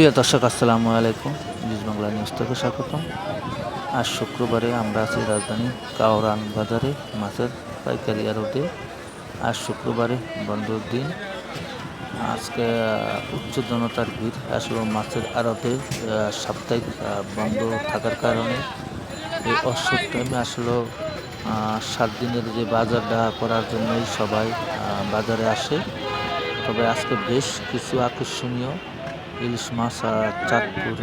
প্রিয় দর্শক, আসসালামু আলাইকুম। নিউজ বাংলা নিউজ থেকে স্বাগতম। আজ শুক্রবারে আমরা আছি রাজধানী কাওরান বাজারে, মাছের পাইকারি আড়তে। আজ শুক্রবারে বন্ধর দিন। আজকে উচ্চ জনতার ভিড় আসলে মাছের আড়তে সাপ্তাহিক বন্ধ থাকার কারণে এই অসুখ টাইমে আসলে সাত দিনের যে বাজারটা করার জন্যই সবাই বাজারে আসে। তবে আজকে বেশ কিছু আকর্ষণীয় ইলিশ মাছ চাঁদপুর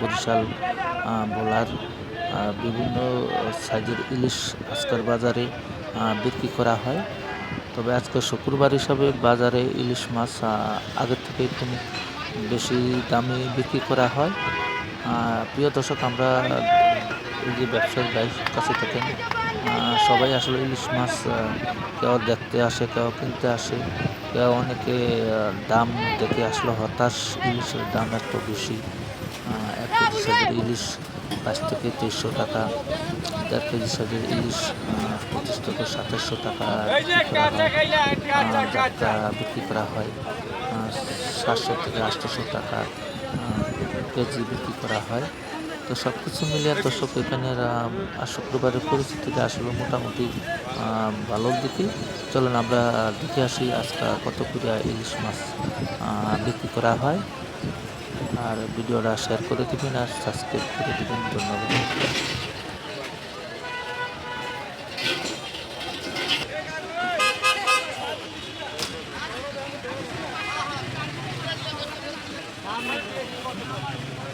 বরিশাল বোলার বিভিন্ন সাইজের ইলিশ আজকের বাজারে বিক্রি করা হয়। তবে আজকে শুক্রবার হিসাবে বাজারে ইলিশ মাছ আগের থেকে একটু বেশি দামে বিক্রি করা হয়। প্রিয় দর্শক, আমরা যে ব্যবসায়ী ভাই কাছে থাকেন সবাই আসলে ইলিশ মাছ কেউ দেখতে আসে, কেউ কিনতে আসে, কেউ অনেকে দাম দেখে আসলে হতাশ, ইলিশের দাম এত বেশি এক কেজি সাইজের ইলিশ বাইশ থেকে তেইশশো টাকা, দেড় কেজি সাইজের ইলিশ পঁচিশ থেকে সাতাশশো টাকা বিক্রি করা হয় সাতশো থেকে আটশোশো টাকা কেজি বিক্রি করা হয়। তো সব কিছু মিলিয়ে দর্শক এখানের শুক্রবারের পরিস্থিতিটা আসলে মোটামুটি ভালোর দিকে। চলুন আমরা দেখে আসি আজকে কত করে ইলিশ মাছ বিক্রি করা হয়। আর ভিডিওটা শেয়ার করে দিবেন আর সাবস্ক্রাইব করে দিবেন। ধন্যবাদ।